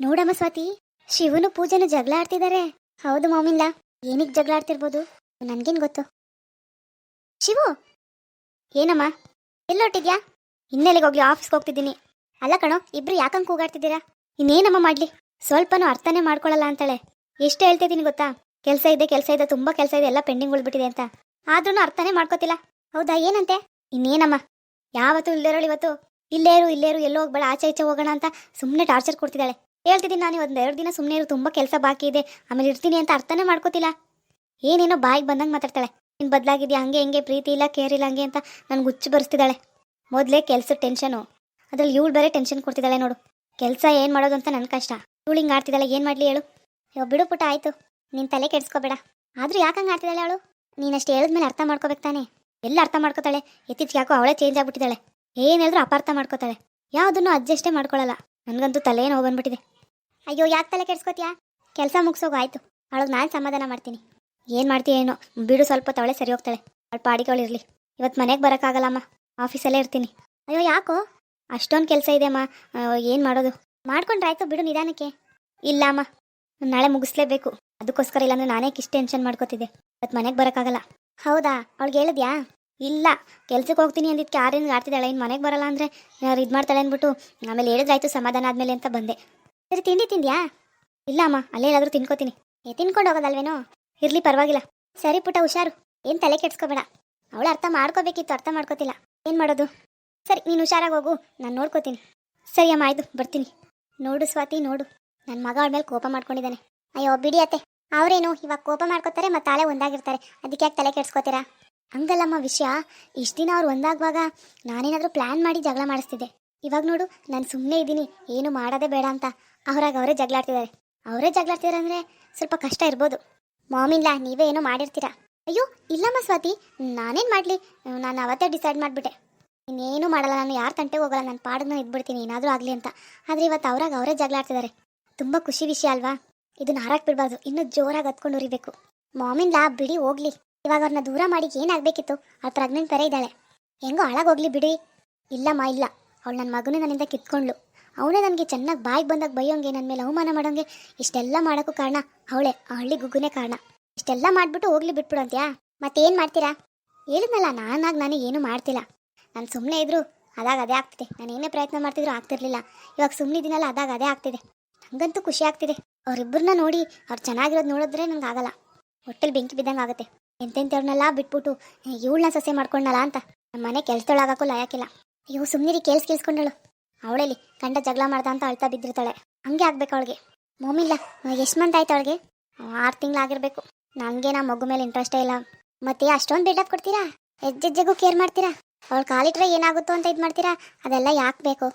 ನೋಡಮ್ಮ ಸ್ವಾತಿ, ಶಿವನು ಪೂಜೆನು ಜಗಳ ಆಡ್ತಿದ್ದಾರೆ ಹೌದು ಮಾಮಿಲ್ಲ ಏನಿಗೆ ಜಗಳ ಆಡ್ತಿರ್ಬೋದು? ನನ್ಗೇನ್ ಗೊತ್ತು. ಶಿವು! ಏನಮ್ಮ? ಎಲ್ಲೊಟ್ಟಿದ್ಯಾ ಇನ್ನೆಲ್ಲಿಗೆ ಹೋಗ್ಲಿ ಆಫೀಸ್ಗೆ ಹೋಗ್ತಿದ್ದೀನಿ. ಅಲ್ಲ ಕಣೋ, ಇಬ್ರು ಯಾಕಂಗ್ ಕೂಗಾಡ್ತಿದ್ದೀರಾ? ಇನ್ನೇನಮ್ಮ ಮಾಡ್ಲಿ? ಸ್ವಲ್ಪನೂ ಅರ್ಥನೇ ಮಾಡ್ಕೊಳ್ಳಲ್ಲ ಅಂತಾಳೆ. ಎಷ್ಟು ಹೇಳ್ತಿದ್ದೀನಿ ಗೊತ್ತಾ? ಕೆಲಸ ಇದೆ ಕೆಲಸ ಇದೆ, ತುಂಬಾ ಕೆಲಸ ಇದೆ, ಎಲ್ಲ ಪೆಂಡಿಂಗ್ ಉಳ್ಬಿಟ್ಟಿದೆ ಅಂತ. ಆದ್ರೂ ಅರ್ಥನೇ ಮಾಡ್ಕೋತಿಲ್ಲ. ಹೌದಾ, ಏನಂತೆ? ಇನ್ನೇನಮ್ಮ? ಯಾವತ್ತು ಇಲ್ಲೇರೋಳು ಇವತ್ತು. ಇಲ್ಲೇರು ಇಲ್ಲೇರು ಎಲ್ಲೋ ಹೋಗ್ಬೇಡ ಆಚೆ ಈಚೆ ಹೋಗೋಣ ಅಂತ ಸುಮ್ಮನೆ ಟಾರ್ಚರ್ ಕೊಡ್ತಿದ್ದಾಳೆ. ಹೇಳ್ತಿದ್ದೀನಿ ನಾನು ಒಂದು ಎರಡು ದಿನ ಸುಮ್ಮನೆ ಇರು, ತುಂಬ ಕೆಲಸ ಬಾಕಿ ಇದೆ. ಆಮೇಲೆ ಇರ್ತೀನಿ ಅಂತ ಅರ್ಥನೇ ಮಾಡ್ಕೋತಿಲ್ಲ. ಏನೇನೋ ಬಾಯಿಗೆ ಬಂದಂಗೆ ಮಾತಾಡ್ತಾಳೆ. ನೀನು ಬದಲಾಗಿದ್ಯಾ? ಹಂಗೆ ಹೆಂಗೆ, ಪ್ರೀತಿ ಇಲ್ಲ, ಕೇರ್ ಇಲ್ಲ, ಹಂಗೆ ಅಂತ ನನ್ಗೆ ಹುಚ್ಚು ಬರೆಸ್ತಿದ್ದಾಳೆ. ಮೊದಲೇ ಕೆಲಸ ಟೆನ್ಷನು ಅದ್ರಲ್ಲಿ ಇವಳು ಬೇರೆ ಟೆನ್ಷನ್ ಕೊಡ್ತಿದ್ದಾಳೆ ನೋಡು. ಕೆಲಸ ಏನು ಮಾಡೋದು ಅಂತ ನನ್ನ ಕಷ್ಟ. ಇವಳು ಹಿಂಗೆ ಆಡ್ತಿದ್ದಾಳೆ, ಏನು ಮಾಡಲಿ ಹೇಳು. ಅಯ್ಯೋ, ಬಿಡು ಪುಟ ಆಯಿತು. ನೀನು ತಲೆ ಕೆಡಿಸ್ಕೋಬೇಡ. ಆದರೂ ಯಾಕೆ ಹಂಗೆ ಆಡ್ತಿದ್ದಾಳೆ ಅವಳು? ನೀನಷ್ಟು ಹೇಳಿದ್ಮೇಲೆ ಅರ್ಥ ಮಾಡ್ಕೋಬೇಕು ತಾನೆ? ಎಲ್ಲ ಅರ್ಥ ಮಾಡ್ಕೋತಾಳೆ? ಇತ್ತೀಚೆಗೆ ಯಾಕೋ ಅವಳೇ ಚೇಂಜ್ ಆಗಿಬಿಟ್ಟಿದ್ದಾಳೆ. ಏನು ಹೇಳಿದ್ರು ಅಪಾರ್ಥ ಮಾಡ್ಕೋತಾಳೆ. ಯಾವುದನ್ನು ಅಡ್ಜಸ್ಟೇ ಮಾಡ್ಕೊಳ್ಳಲ್ಲ ನನಗಂತೂ ತಲೆ ನೋವು ಬಂದ್ಬಿಟ್ಟಿದೆ. ಅಯ್ಯೋ, ಯಾಕೆ ತಲೆ ಕೆಡ್ಸ್ಕೊತೀಯಾ? ಕೆಲಸ ಮುಗಿಸೋಗು, ಆಯ್ತು. ಅವಳಗ್ ನಾನು ಸಮಾಧಾನ ಮಾಡ್ತೀನಿ. ಏನು ಮಾಡ್ತೀಯ ಏನೋ, ಬಿಡು ಸ್ವಲ್ಪ, ತವಳೆ ಸರಿ ಹೋಗ್ತಾಳೆ. ಅವಳು ಪಾಡಿಗಳು ಇರಲಿ. ಇವತ್ತು ಮನೆಗೆ ಬರೋಕ್ಕಾಗಲ್ಲಮ್ಮ, ಆಫೀಸಲ್ಲೇ ಇರ್ತೀನಿ. ಅಯ್ಯೋ, ಯಾಕೋ? ಅಷ್ಟೊಂದು ಕೆಲಸ ಇದೆ ಅಮ್ಮ ಏನು ಮಾಡೋದು? ಮಾಡ್ಕೊಂಡ್ರೆ ಆಯ್ತು, ಬಿಡು ನಿಧಾನಕ್ಕೆ. ಇಲ್ಲ ಅಮ್ಮ ನಾಳೆ ಮುಗಿಸ್ಲೇಬೇಕು. ಅದಕ್ಕೋಸ್ಕರ ಇಲ್ಲಾಂದ್ರೆ ನಾನೇ ಇಷ್ಟು ಟೆನ್ಷನ್ ಮಾಡ್ಕೋತಿದ್ದೆ. ಇವತ್ತು ಮನೆಗೆ ಬರೋಕ್ಕಾಗಲ್ಲ. ಹೌದಾ? ಅವಳಿಗೆ ಹೇಳಿದ್ಯಾ? ಇಲ್ಲ. ಕೆಲ್ಸಕ್ಕೆ ಹೋಗ್ತೀನಿ ಅಂದಿದ್ದಕ್ಕೆ ಆರಿಂದ ಆಡ್ತಿದ್ದಾಳೆ ಇನ್ನು ಮನೆಗೆ ಬರಲ್ಲ ಅಂದರೆ ಇದು ಮಾಡ್ತಾಳೆ ಅಂದ್ಬಿಟ್ಟು, ಆಮೇಲೆ ಹೇಳಿದ್ರಾಯ್ತು ಸಮಾಧಾನ ಆದಮೇಲೆ ಅಂತ ಬಂದೆ. ಸರಿ, ತಿಂಡಿ ತಿಂದ್ಯಾ? ಇಲ್ಲ ಅಮ್ಮ, ಅಲ್ಲೇ ಏನಾದರೂ ತಿನ್ಕೋತೀನಿ. ಏ, ತಿನ್ಕೊಂಡು ಹೋಗೋದಲ್ವೇನೋ? ಇರಲಿ, ಪರವಾಗಿಲ್ಲ. ಸರಿ ಪುಟ್ಟ, ಹುಷಾರು. ಏನು ತಲೆ ಕೆಡ್ಸ್ಕೋಬೇಡ. ಅವಳು ಅರ್ಥ ಮಾಡ್ಕೋಬೇಕಿತ್ತು, ಅರ್ಥ ಮಾಡ್ಕೋತಿಲ್ಲ. ಏನು ಮಾಡೋದು? ಸರಿ, ನೀನು ಹುಷಾರಾಗಿ ಹೋಗು. ನಾನು ನೋಡ್ಕೋತೀನಿ. ಸರಿ ಅಮ್ಮ, ಆಯ್ತು, ಬರ್ತೀನಿ. ನೋಡು ಸ್ವಾತಿ, ನೋಡು. ನನ್ನ ಮಗ ಅವಳ ಮೇಲೆ ಕೋಪ ಮಾಡ್ಕೊಂಡಿದ್ದಾನೆ. ಅಯ್ಯೋ, ಬಿಡಿ ಅತ್ತೆ. ಅವರೇನು ಇವಾಗ ಕೋಪ ಮಾಡ್ಕೋತಾರೆ ಮತ್ತು ತಾಳೆ ಒಂದಾಗಿರ್ತಾರೆ. ಅದಕ್ಕೆ ಯಾಕೆ ತಲೆ ಕೆಡ್ಸ್ಕೋತೀರಾ? ಹಂಗಲ್ಲಮ್ಮ, ವಿಷಯ. ಇಷ್ಟು ದಿನ ಅವ್ರು ಒಂದಾಗುವಾಗ ನಾನೇನಾದರೂ ಪ್ಲ್ಯಾನ್ ಮಾಡಿ ಜಗಳ ಮಾಡಿಸ್ತಿದ್ದೆ. ಇವಾಗ ನೋಡು, ನಾನು ಸುಮ್ಮನೆ ಇದ್ದೀನಿ. ಏನು ಮಾಡೋದೇ ಬೇಡ ಅಂತ. ಅವ್ರಾಗ ಅವರೇ ಜಗಳಾಡ್ತಿದ್ದಾರೆ ಅವರೇ ಜಗಳಾಡ್ತಿದ್ದಾರೆ ಅಂದರೆ ಸ್ವಲ್ಪ ಕಷ್ಟ ಇರ್ಬೋದು. ಮಾಮಿಲ್ಲ ನೀವೇ ಏನೋ ಮಾಡಿರ್ತೀರಾ? ಅಯ್ಯೋ, ಇಲ್ಲಮ್ಮ ಸ್ವಾತಿ, ನಾನೇನು ಮಾಡಲಿ? ನಾನು ಅವತ್ತೇ ಡಿಸೈಡ್ ಮಾಡಿಬಿಟ್ಟೆ. ಇನ್ನೇನು ಮಾಡಲ್ಲ, ನಾನು ಯಾರ ತಂಟೆಗೆ ಹೋಗಲ್ಲ, ನಾನು ಪಾಡನ್ನ ನಾನು ಇದ್ಬಿಡ್ತೀನಿ, ಏನಾದರೂ ಆಗಲಿ ಅಂತ. ಆದರೆ ಇವತ್ತು ಅವ್ರಾಗ ಅವರೇ ಜಗಳಾಡ್ತಿದ್ದಾರೆ ತುಂಬ ಖುಷಿ ವಿಷಯ ಅಲ್ವಾ? ಇದನ್ನ ಹಾರಾಕ್ ಬಿಡಬಾರ್ದು, ಇನ್ನೂ ಜೋರಾಗಿ ಹತ್ಕೊಂಡು ಉರಿಬೇಕು. ಮಾಮಿನ್ಲ, ಬಿಡಿ, ಹೋಗ್ಲಿ. ಇವಾಗ ಅವ್ರನ್ನ ದೂರ ಮಾಡಿ ಏನಾಗಬೇಕಿತ್ತು? ಅವ್ರ ಪ್ರೆಗ್ನೆಂಟ್ ಬೇರೆ ಇದ್ದಾಳೆ. ಹೆಂಗೋ ಹಾಳಾಗೋಗ್ಲಿ ಬಿಡಿ. ಇಲ್ಲಮ್ಮ, ಇಲ್ಲ. ಅವಳು ನನ್ನ ಮಗನೇ ನನ್ನಿಂದ ಕಿತ್ಕೊಂಡ್ಲು ಅವನೇ ನನಗೆ ಚೆನ್ನಾಗಿ ಬಾಯಿಗೆ ಬಂದಾಗ ಬೈಯೋಂಗೆ ನನ್ನ ಮೇಲೆ ಅವಮಾನ ಮಾಡೋಂಗೆ, ಇಷ್ಟೆಲ್ಲ ಮಾಡೋಕ್ಕೂ ಕಾರಣ ಅವಳೆ, ಆ ಹಳ್ಳಿ ಗುಗ್ಗುನೇ ಕಾರಣ. ಇಷ್ಟೆಲ್ಲ ಮಾಡಿಬಿಟ್ಟು ಹೋಗ್ಲಿ ಬಿಟ್ಬಿಡು ಅಂತ್ಯಾ ಮತ್ತೇನು ಮಾಡ್ತೀರಾ? ಹೇಳಿದ್ನಲ್ಲ, ನಾನಾಗಿ ನಾನು ಏನು ಮಾಡ್ತಿಲ್ಲ. ನಾನು ಸುಮ್ಮನೆ ಇದ್ರು ಅದಾಗ ಅದೇ ಆಗ್ತಿದೆ. ನಾನು ಏನೇ ಪ್ರಯತ್ನ ಮಾಡ್ತಿದ್ರು ಆಗ್ತಿರ್ಲಿಲ್ಲ. ಇವಾಗ ಸುಮ್ಮನೆ ಇದ್ದೀನಲ್ಲ, ಅದಾಗ ಅದೇ ಆಗ್ತಿದೆ. ನನಗಂತೂ ಖುಷಿ ಆಗ್ತಿದೆ. ಅವರಿಬ್ಬರನ್ನ ನೋಡಿ ಅವ್ರು ಚೆನ್ನಾಗಿರೋದು ನೋಡಿದ್ರೆ ನಂಗೆ ಆಗಲ್ಲ. ಹೊಟ್ಟೆಲಿ ಬೆಂಕಿ ಬಿದ್ದಂಗೆ ಆಗುತ್ತೆ. ಎಂತೆಂಥವ್ರನ್ನೆಲ್ಲ ಬಿಟ್ಬಿಟ್ಟು ಇವಳನ್ನ ಸೊಸೆ ಮಾಡ್ಕೊಂಡಲ್ಲ ಅಂತ. ನಮ್ಮ ಮನೆ ಕೆಲ್ಸದೊಳಗಾಕೂ ಲಾಯಕ್ಕಿಲ್ಲ. ಇವು ಸುಮ್ಮನಿರಿ ಕೇಳ್ಸ್ ಕೇಳಿಸ್ಕೊಂಡಳು. ಅವಳೇಲಿ ಗಂಡ ಜಗಳ ಮಾಡ್ದ ಅಂತ ಅಳ್ತಾ ಬಿದ್ದಿರ್ತಾಳೆ. ಹಂಗೆ ಆಗ್ಬೇಕು ಅವಳಿಗೆ. ಮೋಮಿಲ್ಲ ಎಷ್ಟು ಮಂತ್ ಆಯ್ತು ಅವಳಿಗೆ? ಆರು ತಿಂಗಳಾಗಿರ್ಬೇಕು ನನಗೆ ನಾ ಮಗು ಮೇಲೆ ಇಂಟ್ರೆಸ್ಟೇ ಇಲ್ಲ. ಮತ್ತೆ ಅಷ್ಟೊಂದು ಬಿಲ್ಡಪ್ ಕೊಡ್ತೀರಾ? ಹೆಜ್ಜೆಜ್ಜೆಗೂ ಕೇರ್ ಮಾಡ್ತೀರಾ? ಅವಳು ಕಾಲಿಟ್ರೆ ಏನಾಗುತ್ತೋ ಅಂತ ಇದು ಮಾಡ್ತೀರಾ? ಅದೆಲ್ಲ ಯಾಕೆ ಬೇಕು?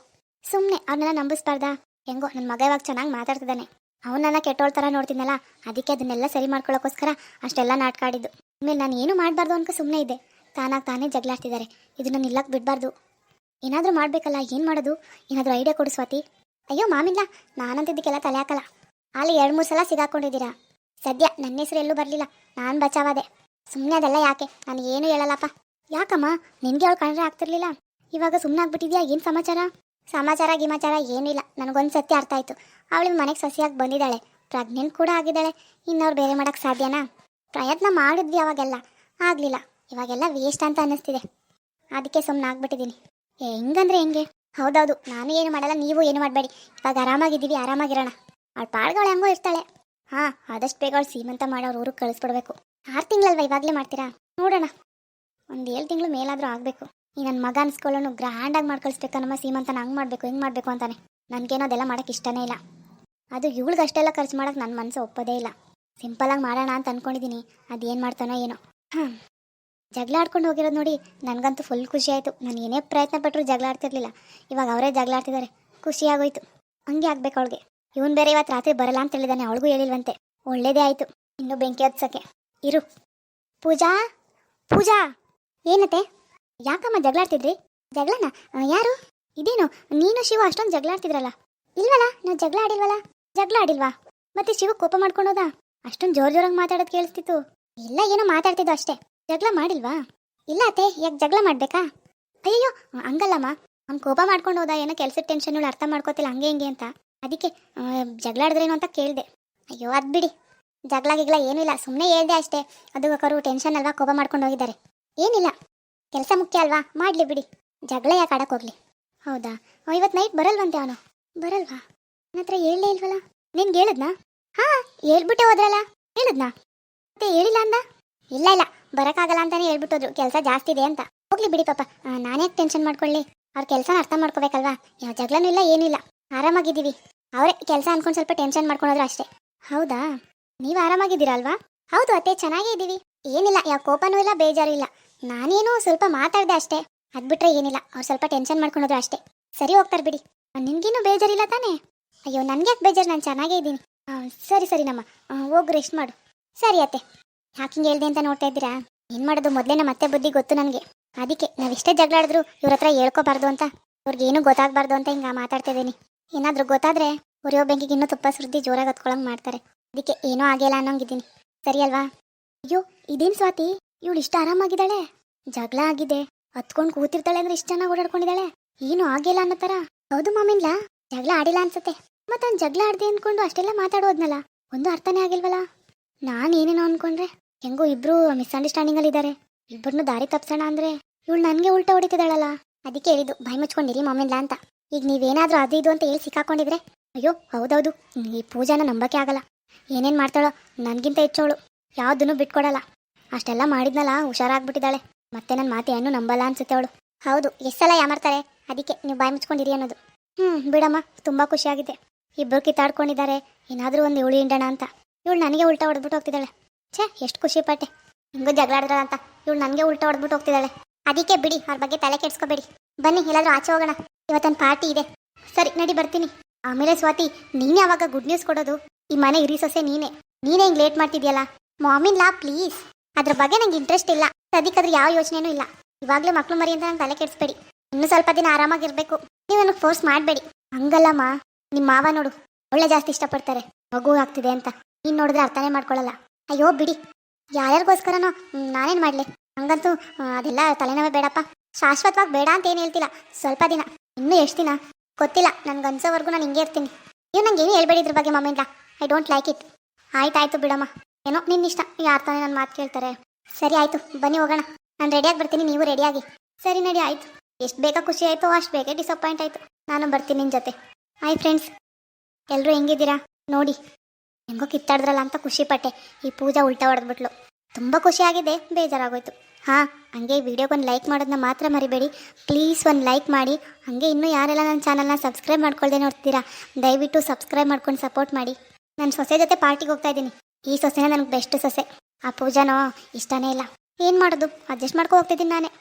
ಸುಮ್ಮನೆ ಅವ್ನೆಲ್ಲ ನಂಬಿಸ್ಬಾರ್ದಾ? ಹೆಂಗೋ ನನ್ನ ಮಗ ಇವಾಗ ಚೆನ್ನಾಗಿ ಮಾತಾಡ್ತಿದ್ದಾನೆ ಅವನನ್ನ ಕೆಟ್ಟೋಳ್ ಥರ ನೋಡ್ತೀನಲ್ಲ ಅದಕ್ಕೆ ಅದನ್ನೆಲ್ಲ ಸರಿ ಮಾಡ್ಕೊಳ್ಳೋಕ್ಕೋಸ್ಕರ ಅಷ್ಟೆಲ್ಲ ನಾಟಕ ಆಡಿದ್ದು ಆಮೇಲೆ ನಾನು ಏನು ಮಾಡಬಾರ್ದು ಅನ್ಕೊ ಸುಮ್ಮನೆ ಇದೆ ತಾನಾಗಿ ತಾನೇ ಜಗಳಾಡ್ತಿದ್ದಾರೆ ಇದನ್ನ ನಿಲ್ಲಕ್ಕೆ ಬಿಡಬಾರ್ದು. ಏನಾದರೂ ಮಾಡಬೇಕಲ್ಲ, ಏನು ಮಾಡೋದು? ಏನಾದರೂ ಐಡಿಯಾ ಕೊಡು ಸ್ವಾತಿ. ಅಯ್ಯೋ, ಮಾಮಿಲ್ಲ, ನಾನಂತಿದ್ದಕ್ಕೆಲ್ಲ ತಲೆ ಹಾಕಲ್ಲ. ಅಲ್ಲಿ ಎರಡು ಮೂರು ಸಲ ಸಿಗಾಕೊಂಡಿದ್ದೀರಾ? ಸದ್ಯ ನನ್ನ ಹೆಸರು ಎಲ್ಲೂ ಬರಲಿಲ್ಲ. ನಾನು ಬಚಾವಾದೆ. ಸುಮ್ಮನೆ ಅದೆಲ್ಲ ಯಾಕೆ? ನಾನು ಏನು ಹೇಳಲ್ಲಪ್ಪ. ಯಾಕಮ್ಮ? ನಿನಗೆ ಅವಳು ಕಂಡ್ರೆ ಆಗ್ತಿರ್ಲಿಲ್ಲ. ಇವಾಗ ಸುಮ್ಮನೆ ಆಗ್ಬಿಟ್ಟಿದ್ಯಾ? ಏನು ಸಮಾಚಾರ? ಸಮಾಚಾರ, ಗಿಮಾಚಾರ ಏನಿಲ್ಲ ನನಗೊಂದು ಸತ್ಯ ಅರ್ಥ ಆಯ್ತು. ಅವಳು ಮನೆಗೆ ಸಸಿಯಾಗಿ ಬಂದಿದ್ದಾಳೆ. ಪ್ರೆಗ್ನೆಂಟ್ ಕೂಡ ಆಗಿದ್ದಾಳೆ. ಇನ್ನವ್ರು ಬೇರೆ ಮಾಡೋಕ್ಕೆ ಸಾಧ್ಯನಾ? ಪ್ರಯತ್ನ ಮಾಡಿದ್ವಿ ಅವಾಗೆಲ್ಲ. ಆಗಲಿಲ್ಲ. ಇವಾಗೆಲ್ಲ ವೇಸ್ಟ್ ಅಂತ ಅನ್ನಿಸ್ತಿದೆ. ಅದಕ್ಕೆ ಸುಮ್ಮನೆ ಆಗ್ಬಿಟ್ಟಿದ್ದೀನಿ. ಹೆಂಗಂದ್ರೆ ಹೆಂಗೆ? ಹೌದೌದು, ನಾನು ಏನು ಮಾಡಲ್ಲ, ನೀವು ಏನು ಮಾಡಬೇಡಿ. ಇವಾಗ ಆರಾಮಾಗಿದ್ದೀವಿ, ಆರಾಮಾಗಿರೋಣ. ಅವಳು ಪಾಡ್ಗಳು ಹೆಂಗೋ ಇರ್ತಾಳೆ. ಹಾಂ, ಆದಷ್ಟು ಬೇಗ ಅವಳು ಸೀಮಂತ ಮಾಡೋರು ಊರಿಗೆ ಕಳಿಸ್ಬಿಡ್ಬೇಕು. ಆರು ತಿಂಗಳಲ್ವ ಇವಾಗಲೇ ಮಾಡ್ತೀರಾ? ನೋಡೋಣ. ಒಂದು ಏಳು ತಿಂಗಳು ಮೇಲಾದರೂ ಆಗಬೇಕು. ಈ ನನ್ನ ಮಗ ಅನ್ಸ್ಕೊಳ್ಳೋನು ಗ್ರ್ಯಾಂಡಾಗಿ ಮಾಡಿ ಕಳಿಸ್ಬೇಕು ನಮ್ಮ ಸೀಮಂತನ, ಹಂಗೆ ಮಾಡಬೇಕು, ಹಿಂಗೆ ಮಾಡಬೇಕು ಅಂತಾನೆ. ನನಗೇನೋ ಅದೆಲ್ಲ ಮಾಡೋಕ್ಕೆ ಇಷ್ಟನೇ ಇಲ್ಲ. ಅದು ಇವಳಿಗೆ ಅಷ್ಟೆಲ್ಲ ಖರ್ಚು ಮಾಡೋಕ್ಕೆ ನನ್ನ ಮನಸ್ಸು ಒಪ್ಪೋದೇ ಇಲ್ಲ. ಸಿಂಪಲಾಗಿ ಮಾಡೋಣ ಅಂತ ಅಂದ್ಕೊಂಡಿದ್ದೀನಿ ಅದೇನು ಮಾಡ್ತಾನೋ ಏನೋ. ಹಾಂ ಜಗಳ ಆಡ್ಕೊಂಡು ಹೋಗಿರೋದು ನೋಡಿ ನನಗಂತೂ ಫುಲ್ ಖುಷಿ ಆಯಿತು. ನಾನು ಏನೇ ಪ್ರಯತ್ನ ಪಟ್ಟರು ಜಗಳ ಆಡ್ತಿರ್ಲಿಲ್ಲ ಇವಾಗ ಅವರೇ ಜಗಳ ಆಡ್ತಿದ್ದಾರೆ ಖುಷಿ ಆಗೋಯ್ತು. ಹಂಗೆ ಆಗ್ಬೇಕು ಅವಳಿಗೆ. ಇವನ್ ಬೇರೆ ಇವತ್ತು ರಾತ್ರಿ ಬರಲ್ಲ ಅಂತ ಹೇಳಿದಾನೆ. ಅವಳಿಗೂ ಹೇಳಿಲ್ವಂತೆ. ಒಳ್ಳೇದೇ ಆಯಿತು. ಇನ್ನು ಬೆಂಕಿ ಹೊತ್ಸಕ್ಕೆ. ಇರು. ಪೂಜಾ? ಪೂಜಾ? ಏನತ್ತೆ? ಯಾಕಮ್ಮ ಜಗಳಾಡ್ತಿದ್ರಿ ಜಗಳನ ಯಾರು? ಇದೇನು? ನೀನು ಶಿವ ಅಷ್ಟೊಂದು ಜಗಳಾಡ್ತಿದ್ರಲ್ಲ ಇಲ್ವಲ್ಲ? ನಾನು ಜಗಳ ಆಡಿಲ್ವಲ್ಲ ಜಗಳ ಆಡಿಲ್ವಾ ಮತ್ತೆ ಶಿವ ಕೋಪ ಮಾಡ್ಕೊಂಡೋದ ಅಷ್ಟೊಂದು ಜೋರ್ ಜೋರಾಗಿ ಮಾತಾಡೋದು ಕೇಳಿಸ್ತಿತ್ತು. ಇಲ್ಲ ಏನೋ ಮಾತಾಡ್ತಿದ್ದು ಅಷ್ಟೇ. ಜಗಳ ಮಾಡಿಲ್ವಾ? ಇಲ್ಲ ಅತ್ತೆ, ಯಾಕೆ ಜಗಳ ಮಾಡ್ಬೇಕಾ? ಅಯ್ಯೋ ಹಂಗಲ್ಲಮ್ಮ. ಅವ್ನು ಕೋಪ ಮಾಡ್ಕೊಂಡು ಹೋದ, ಏನೋ ಕೆಲ್ಸದ ಟೆನ್ಷನ್ ಅರ್ಥ ಮಾಡ್ಕೋತಿಲ್ಲ, ಹಂಗೆ ಹಿಂಗೆ ಅಂತ. ಅದಕ್ಕೆ ಜಗಳಾಡಿದ್ರೇನು ಅಂತ ಕೇಳಿದೆ. ಅಯ್ಯೋ, ಅದು ಬಿಡಿ. ಜಗಳ ಗಿಗ್ಲ ಏನೂ ಇಲ್ಲ ಸುಮ್ಮನೆ ಹೇಳ್ದೆ ಅಷ್ಟೇ. ಅದು ಕರು ಟೆನ್ಷನ್ ಅಲ್ವಾ, ಕೋಪ ಮಾಡ್ಕೊಂಡು ಹೋಗಿದ್ದಾರೆ. ಏನಿಲ್ಲ. ಕೆಲಸ ಮುಖ್ಯ ಅಲ್ವಾ? ಮಾಡಲಿ ಬಿಡಿ. ಜಗಳ ಯಾಕೆ ಆಡಕ್ಕೆ ಹೋಗ್ಲಿ? ಹೌದಾ? ಇವತ್ತು ನೈಟ್ ಬರಲ್ವಂತೆ ಅವನು. ಬರಲ್ವಾ? ನನ್ನ ಹತ್ರ ಹೇಳಲೇ ಇಲ್ವಲ್ಲ? ನಿನ್ಗೆ ಹೇಳಿದ್ನಾ? ಹಾಂ, ಹೇಳ್ಬಿಟ್ಟೆ ಹೋದ್ರಲ್ಲ. ಹೇಳಿದ್ನಾ? ಮತ್ತೆ ಹೇಳಿಲ್ಲ ಅಂದ? ಇಲ್ಲ ಇಲ್ಲ. ಬರಕ್ಕಾಗಲ್ಲ ಅಂತಾನೆ ಹೇಳ್ಬಿಟ್ಟೋದ್ರು. ಕೆಲಸ ಜಾಸ್ತಿ ಇದೆ ಅಂತ. ಹೋಗ್ಲಿ ಬಿಡಿ ಪಾಪ. ನಾನೇ ಟೆನ್ಷನ್ ಮಾಡ್ಕೊಳ್ಳಿ. ಅವ್ರ ಕೆಲಸನ ಅರ್ಥ ಮಾಡ್ಕೋಬೇಕಲ್ವಾ? ಯಾವ ಜಗಳನೂ ಇಲ್ಲ ಏನಿಲ್ಲ ಆರಾಮಾಗಿದ್ದೀವಿ. ಅವರೇ ಕೆಲಸ ಅನ್ಕೊಂಡು ಸ್ವಲ್ಪ ಟೆನ್ಷನ್ ಮಾಡ್ಕೊಂಡ್ರು ಅಷ್ಟೇ. ಹೌದಾ? ನೀವು ಆರಾಮಾಗಿದ್ದೀರಲ್ವಾ? ಹೌದು ಅತ್ತೆ, ಚೆನ್ನಾಗೇ ಇದ್ದೀವಿ. ಏನಿಲ್ಲ, ಯಾವ ಕೋಪನೂ ಇಲ್ಲ, ಬೇಜಾರು ಇಲ್ಲ. ನಾನೇನು ಸ್ವಲ್ಪ ಮಾತಾಡ್ದೆ ಅಷ್ಟೇ. ಅದ್ಬಿಟ್ರೆ ಏನಿಲ್ಲ. ಅವ್ರು ಸ್ವಲ್ಪ ಟೆನ್ಷನ್ ಮಾಡ್ಕೊಂಡ್ರು ಅಷ್ಟೇ. ಸರಿ ಹೋಗ್ತಾರೆ ಬಿಡಿ. ನಿನ್ಗಿನ್ನೂ ಬೇಜಾರಿಲ್ಲ ತಾನೇ? ಅಯ್ಯೋ ನನ್ಗೆ ಯಾಕೆ ಬೇಜಾರು, ನಾನು ಚೆನ್ನಾಗೇ ಇದ್ದೀನಿ. ಸರಿ ಸರಿ, ನಮ್ಮ. ಹೋಗು ರೆಸ್ಟ್ ಮಾಡು. ಸರಿ ಅತ್ತೆ. ಯಾಕೆ ಹಿಂಗೆ ಹೇಳ್ದೆ ಅಂತ ನೋಡ್ತಾ ಇದ್ದೀರಾ? ಏನು ಮಾಡೋದು? ಮೊದಲೇ ಮತ್ತೆ ಬುದ್ಧಿ ಗೊತ್ತು ನನಗೆ. ಅದಕ್ಕೆ ನಾವೆಷ್ಟೇ ಜಗಳ ಆಡಿದ್ರು ಇವ್ರ ಹತ್ರ ಹೇಳ್ಕೋಬಾರ್ದು ಅಂತ. ಅವ್ರಿಗೇನು ಗೊತ್ತಾಗಬಾರ್ದು ಅಂತ ಹಿಂಗೆ ಮಾತಾಡ್ತಾ ಇದ್ದೀನಿ. ಏನಾದರೂ ಗೊತ್ತಾದ್ರೆ ಉರಿಯೋ ಬೆಂಕಿಗೆ ಇನ್ನೂ ತುಪ್ಪ ಸುರಿದು ಜೋರಾಗಿ ಹತ್ಕೊಳಂಗೆ ಮಾಡ್ತಾರೆ. ಅದಕ್ಕೆ ಏನೂ ಆಗಿಲ್ಲ ಅನ್ನೋಂಗಿದ್ದೀನಿ. ಸರಿ ಅಲ್ವಾ? ಅಯ್ಯೋ, ಇದೇನು ಸ್ವಾತಿ? ಇವಳು ಇಷ್ಟ ಆರಾಮಾಗಿದ್ದಾಳೆ. ಜಗಳ ಆಗಿದೆ. ಹತ್ಕೊಂಡು ಕೂತಿರ್ತಾಳೆ ಅಂದ್ರೆ ಇಷ್ಟ ಚೆನ್ನಾಗಿ ಓಡಾಡ್ಕೊಂಡಿದ್ದಾಳೆ. ಏನು ಆಗಿಲ್ಲ ಅನ್ನೋ ಥರ ಹೌದು ಮಾಮಿನ್ಲಾ? ಜಗಳ ಆಡಿಲ್ಲ ಅನ್ಸುತ್ತೆ. ಮತ್ತೊಂದು ಜಗಳ ಆಡ್ದೆ ಅನ್ಕೊಂಡು ಅಷ್ಟೆಲ್ಲ ಮಾತಾಡೋದ್ನಲ್ಲ. ಒಂದು ಅರ್ಥನೇ ಆಗಿಲ್ವಲ್ಲ ನಾನು ಏನೇನೋ ಅನ್ಕೊಂಡ್ರೆ. ಹೆಂಗೋ ಇಬ್ರು ಮಿಸ್ಅಂಡರ್ಸ್ಟ್ಯಾಂಡಿಂಗ್ ಅಲ್ಲಿ ಇದ್ದಾರೆ ಇಬ್ಬರನ್ನು ದಾರಿ ತಪ್ಸೋಣ ಅಂದ್ರೆ ಇವಳು ನನಗೆ ಉಲ್ಟಾ ಹೊಡಿತಿದ್ದಾಳಲ್ಲ. ಅದಕ್ಕೆ ಹೇಳಿದ್ದು, ಬಾಯಿ ಮುಚ್ಕೊಂಡಿರಿ ಮಾಮಿಲ್ಲ ಅಂತ. ಈಗ ನೀವೇನಾದ್ರೂ ಅದು ಇದು ಅಂತ ಹೇಳಿ ಸಿಕ್ಕಾಕೊಂಡಿದ್ರೆ, ಅಯ್ಯೋ, ಹೌದೌದು. ಈ ಪೂಜಾನ ನಂಬಕ್ಕೆ ಆಗಲ್ಲ. ಏನೇನು ಮಾಡ್ತಾಳೋ ನನಗಿಂತ ಹೆಚ್ಚೋಳು. ಯಾವುದನ್ನು ಬಿಟ್ಕೊಡಲ್ಲ. ಅಷ್ಟೆಲ್ಲ ಮಾಡಿದ್ನಲ್ಲ, ಹುಷಾರಾಗ್ಬಿಟ್ಟಿದ್ದಾಳೆ. ಮತ್ತೆ ನನ್ನ ಮಾತು ಏನು ನಂಬಲ್ಲ ಅನ್ಸುತ್ತೆ ಅವಳು. ಹೌದು, ಎಷ್ಟು ಸಲ ಯಾಮರ್ತಾರೆ ಅದಕ್ಕೆ ನೀವು ಬಾಯಿ ಮುಚ್ಕೊಂಡಿರಿ ಅನ್ನೋದು. ಹ್ಞೂ ಬಿಡಮ್ಮ, ತುಂಬ ಖುಷಿಯಾಗಿದೆ. ಇಬ್ಬರು ಕಿತ್ತಾಡ್ಕೊಂಡಿದ್ದಾರೆ. ಏನಾದರೂ ಒಂದು ಇವಳು ಹಿಂಡೋಣ ಅಂತ. ಇವಳು ನನಗೆ ಉಲ್ಟಾ ಹೊಡೆದ್ಬಿಟ್ಟು ಹೋಗ್ತಿದ್ದಾಳೆ. ಛೇ, ಎಷ್ಟು ಖುಷಿ ಪಟ್ಟೆ. ಹಿಂಗೂ ಜಗಳ ಆಡಿದ್ರ ಅಂತ. ಇವಳು ನನಗೆ ಉಲ್ಟಾ ಹೊಡೆದ್ಬಿಟ್ಟು ಹೋಗ್ತಿದ್ದಾಳೆ. ಅದಕ್ಕೆ ಬಿಡಿ, ಅವ್ರ ಬಗ್ಗೆ ತಲೆ ಕೆಡ್ಸ್ಕೊಬೇಡಿ. ಬನ್ನಿ, ಎಲ್ಲಾದರೂ ಆಚೆ ಹೋಗೋಣ. ಇವತ್ತೊಂದು ಪಾರ್ಟಿ ಇದೆ. ಸರಿ, ನಡಿ, ಬರ್ತೀನಿ. ಆಮೇಲೆ ಸ್ವಾತಿ, ನೀನೇ ಅವಾಗ ಗುಡ್ ನ್ಯೂಸ್ ಕೊಡೋದು? ಈ ಮನೆ ಇರಿ ಸೊಸೆ, ನೀನೇ. ನೀನೇ ಹಿಂಗೆ ಲೇಟ್ ಮಾಡ್ತಿದ್ಯಲ್ಲ? ಮಾಮಿನ್ ಲಾ ಪ್ಲೀಸ್ ಅದ್ರ ಬಗ್ಗೆ ನಂಗೆ ಇಂಟ್ರೆಸ್ಟ್ ಇಲ್ಲ. ಸದ್ಯಕ್ಕಾದ್ರೆ ಯಾವ ಯೋಚನೆನೂ ಇಲ್ಲ. ಇವಾಗಲೇ ಮಕ್ಳು ಮರಿ ಅಂತ ನಂಗೆ ತಲೆ ಕೆಡಿಸ್ಬೇಡಿ. ಇನ್ನೂ ಸ್ವಲ್ಪ ದಿನ ಆರಾಮಾಗಿರ್ಬೇಕು. ನೀವು ನನಗೆ ಫೋರ್ಸ್ ಮಾಡಬೇಡಿ. ಹಂಗಲ್ಲಮ್ಮ ನಿಮ್ಮ ಮಾವ ನೋಡು. ಒಳ್ಳೆ ಜಾಸ್ತಿ ಇಷ್ಟಪಡ್ತಾರೆ. ಮಗು ಆಗ್ತಿದೆ ಅಂತ. ನೀನು ನೋಡಿದ್ರೆ ಅರ್ಥನೇ ಮಾಡ್ಕೊಳ್ಳಲ್ಲ ಅಯ್ಯೋ, ಬಿಡಿ. ಯಾರ್ಯಾರಿಗೋಸ್ಕರನೋ? ನಾನೇನು ಮಾಡಲಿ? ಹಂಗಂತೂ ಅದೆಲ್ಲ ತಲೆನೋವೇ ಬೇಡಪ್ಪ. ಶಾಶ್ವತವಾಗಿ ಬೇಡ ಅಂತ ಏನು ಹೇಳ್ತಿಲ್ಲ. ಸ್ವಲ್ಪ ದಿನ. ಇನ್ನೂ ಎಷ್ಟು ದಿನ? ಗೊತ್ತಿಲ್ಲ. ನನ್ಗೆ ಅನ್ಸೋವರೆಗೂ ನಾನು ಹಿಂಗೆ ಇರ್ತೀನಿ. ನೀವು ನಂಗೆ ಏನು ಹೇಳ್ಬೇಡಿ ಇದ್ರ ಬಗ್ಗೆ ಮಮ್ಮಿಂದ ಐ ಡೋಂಟ್ ಲೈಕ್ ಇಟ್. ಆಯ್ತಾಯ್ತು ಬಿಡಮ್ಮ. ಏನೋ ನಿನ್ನ ಇಷ್ಟ. ಯಾರು ತಾನೇ ನನ್ನ ಮಾತು ಕೇಳ್ತಾರೆ? ಸರಿ, ಆಯಿತು. ಬನ್ನಿ ಹೋಗೋಣ. ನಾನು ರೆಡಿಯಾಗಿ ಬರ್ತೀನಿ. ನೀವು ರೆಡಿಯಾಗಿ ಸರಿ, ನಡಿ, ಆಯಿತು. ಎಷ್ಟು ಬೇಗ ಖುಷಿ ಆಯಿತು, ಅಷ್ಟು ಬೇಗ ಡಿಸಪಾಯಿಂಟ್ ಆಯಿತು. ನಾನು ಬರ್ತೀನಿ ನಿನ್ನ ಜೊತೆ. ಹಾಯ್ ಫ್ರೆಂಡ್ಸ್ ಎಲ್ಲರೂ ಹೆಂಗಿದ್ದೀರಾ? ನೋಡಿ. ಹೆಂಗೋ ಕಿತ್ತಾಡಿದ್ರಲ್ಲ ಅಂತ ಖುಷಿ ಪಟ್ಟೆ. ಈ ಪೂಜಾ ಉಲ್ಟಾ ಹೊಡೆದ್ಬಿಟ್ಲು. ತುಂಬ ಖುಷಿಯಾಗಿದೆ ಬೇಜಾರಾಗೋಯ್ತು. ಹಾಂ, ಹಂಗೆ ಈ ವಿಡಿಯೋಗೊಂದು ಲೈಕ್ ಮಾಡೋದನ್ನ ಮಾತ್ರ ಮರಿಬೇಡಿ. ಪ್ಲೀಸ್ ಒಂದು ಲೈಕ್ ಮಾಡಿ. ಹಂಗೆ ಇನ್ನೂ ಯಾರೆಲ್ಲ ನನ್ನ ಚಾನಲ್ನ ಸಬ್ಸ್ಕ್ರೈಬ್ ಮಾಡ್ಕೊಳ್ದೆ ನೋಡ್ತೀರಾ, ದಯವಿಟ್ಟು ಸಬ್ಸ್ಕ್ರೈಬ್ ಮಾಡ್ಕೊಂಡು ಸಪೋರ್ಟ್ ಮಾಡಿ. ನನ್ನ ಸೊಸೆ ಜೊತೆ ಪಾರ್ಟಿಗೆ ಹೋಗ್ತಾ ಇದ್ದೀನಿ. ಈ ಸೊಸೆನೇ ನನಗೆ ಬೆಸ್ಟ್ ಸೊಸೆ. ಆ ಪೂಜಾನೋ ಇಷ್ಟನೇ ಇಲ್ಲ. ಏನು ಮಾಡೋದು? ಅಡ್ಜಸ್ಟ್ ಮಾಡ್ಕೊ ಹೋಗ್ತಿದ್ದೀನಿ ನಾನೇ.